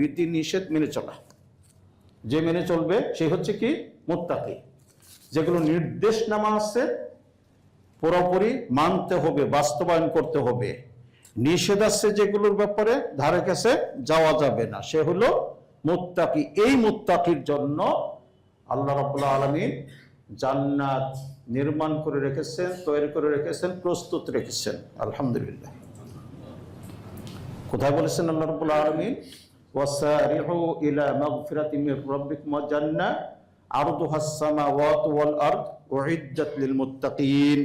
বিধি নিষেধ মেনে চলা। যে মেনে চলবে, সে হচ্ছে কি? মোত্তাকি। যেগুলো নির্দেশনামা আছে, পুরোপুরি মানতে হবে, বাস্তবায়ন করতে হবে। নিষেধ আছে যেগুলোর ব্যাপারে, ধারে কাছে যাওয়া যাবে না। সে হলো মুত্তাকি। এই মুত্তাকির জন্য আল্লাহ রাব্বুল আলামিন জান্নাত নির্মাণ করে রেখেছেন, তৈরি করে রেখেছেন, প্রস্তুত রেখেছেন। আলহামদুলিল্লাহ। কোথায় বলেছেন আল্লাহ রাব্বুল আলামিন? মির রাব্বিকুম ওয়া জান্নাহ আরদুহাস সামাওয়াতু ওয়াল আরদ উইদ্দাত লিল মুত্তাকিন।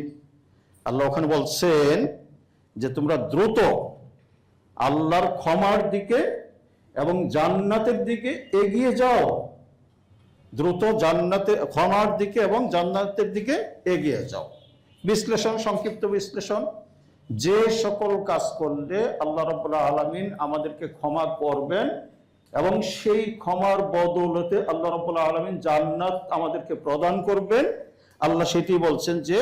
আল্লাহ ওখানে বলছেন যে তোমরা দ্রুত আল্লাহর ক্ষমার দিকে এবং জান্নাতের দিকে এগিয়ে যাও। দ্রুত জান্নাতে, ক্ষমার দিকে এবং জান্নাতের দিকে এগিয়ে যাও। বিশ্লেষণ, সংক্ষিপ্ত বিশ্লেষণ। যে সকল কাজ করলে আল্লাহ রাব্বুল আলামিন আমাদেরকে ক্ষমা করবেন এবং সেই ক্ষমার বদৌলতে আল্লাহ রাব্বুল আলামিন জান্নাত আমাদেরকে প্রদান করবেন। আল্লাহ সেটি বলছেন যে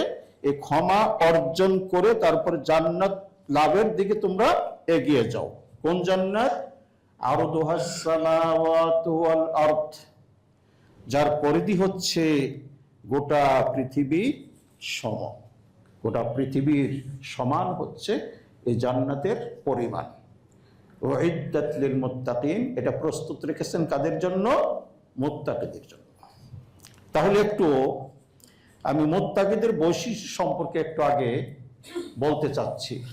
এই ক্ষমা অর্জন করে তারপরে জান্নাত লাভের দিকে তোমরা এগিয়ে যাও। কোন জান্নাত? সামাওয়াতু ওয়াল যার পরিধি হচ্ছে গোটা পৃথিবী সম। গোটা পৃথিবীর সমান হচ্ছে এই জান্নাতের পরিমাণ। ওইদাত মোত্তাকিম এটা প্রস্তুত রেখেছেন কাদের জন্য? মোত্তাকিদের জন্য। তাহলে একটু আমি মোত্তাকিদের বৈশিষ্ট্য সম্পর্কে একটু আগে বলতে চাচ্ছি।